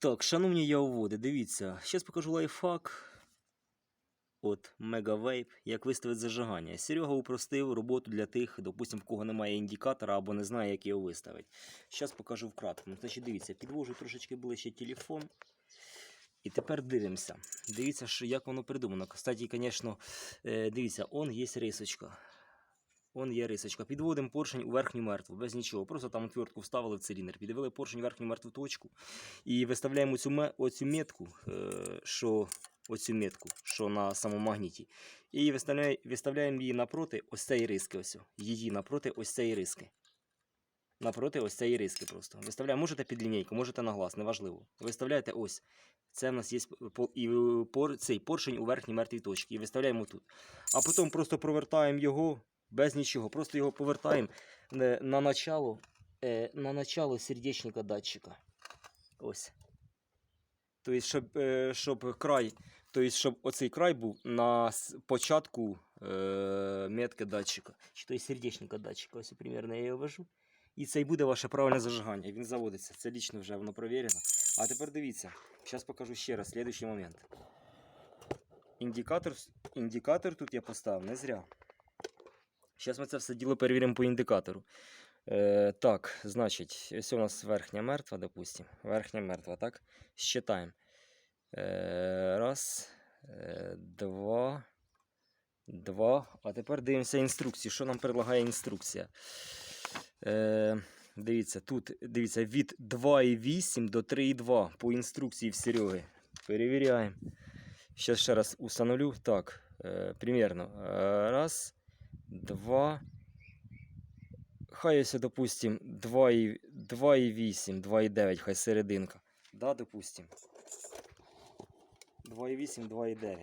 Так, шановні явоводи, дивіться, зараз покажу лайфхак. От Megavape, як виставити зажигання. Серега упростив роботу для тих, допустим, в кого немає індикатора або не знає, як його виставити. Зараз покажу вкратце. Значить, дивіться, підвожу трошечки ближче телефон. І тепер дивимося. Дивіться, як воно придумано. Кстати, звісно, е, дивіться, он є рисочка. Он є рисочка. Підводимо поршень у верхню мертву, без нічого. Просто там отвертку вставили в циліндр, підвели поршень у верхню мертву точку і виставляємо цю, оцю метку, е, що, оцю метку, що на самому магніті. І виставляємо, її напроти ось цієї риски. Ось. Її напроти ось цієї риски. Напроти ось цієї риски просто. Виставляємо, можете під лінійку, можете на глаз, неважливо. Виставляєте ось. Це в нас є і, е, цей поршень у верхній мертвій точці. І виставляємо тут. А потім просто провертаємо його без нічого. Просто його повертаємо е, на начало, е, на начало сердечника датчика. Ось. Тобто, щоб, е, щоб край, тобто, щоб оцей край був на початку метки датчика. Чи то сердечника датчика. Ось примерно я його вожу. І це і буде ваше правильне зажигання. Він заводиться. Це лічно вже воно провірено. А тепер дивіться. Зараз покажу ще раз, слідуючий момент. Індикатор, індикатор тут я поставив не зря. Зараз ми це все діло перевіримо по індикатору. Е, так, значить, ось у нас верхня мертва, допустим. Верхня мертва, так? Считаємо. Е, раз, е, два, два. А тепер дивимося інструкцію. Що нам предлагає інструкція? Е, дивіться, тут дивіться, від 2,8 до 3,2 по інструкції в Сереги. Перевіряємо. Зараз ще раз установлю. Так, е, примерно. Е, раз, два. Хай ось, допустим, 2,8, 2,9, хай серединка. Да, допустим. 2,8, 2,9.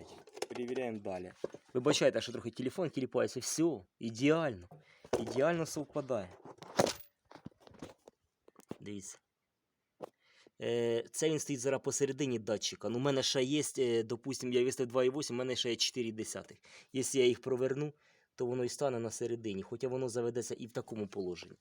Перевіряємо далі. Вибачайте, що трохи телефон тіліпається. Все, ідеально. Ідеально совпадає. Дивіться. Е, це він стоїть зараз посередині датчика. Ну, у мене ще є, е, допустим, я виставив 2,8, у мене ще є 4,1. Якщо я їх проверну, то воно і стане на середині, хоча воно заведеться і в такому положенні.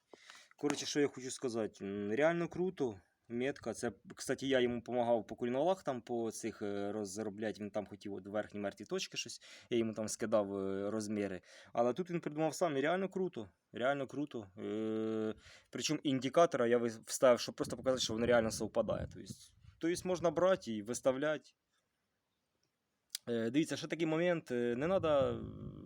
Коротше, що я хочу сказати, реально круто. Метка, це, кстати, я йому допомагав по кульнолах там по цих е, розробляти. Він там хотів от верхні мертві точки щось. Я йому там скидав е, розміри. Але тут він придумав сам і реально круто. Реально круто. Е, причому індикатора я вставив, щоб просто показати, що воно реально совпадає. Тобто, тобто можна брати і виставляти. Е, Дивіться, ще такий момент, е, не треба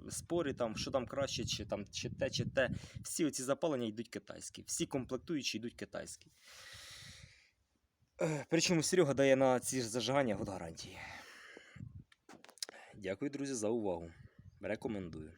спори, там, що там краще, чи, там, чи те, чи те. Всі ці запалення йдуть китайські, всі комплектуючі йдуть китайські. Е, Причому Серега дає на ці ж зажигання год гарантії. Дякую, друзі, за увагу. Рекомендую.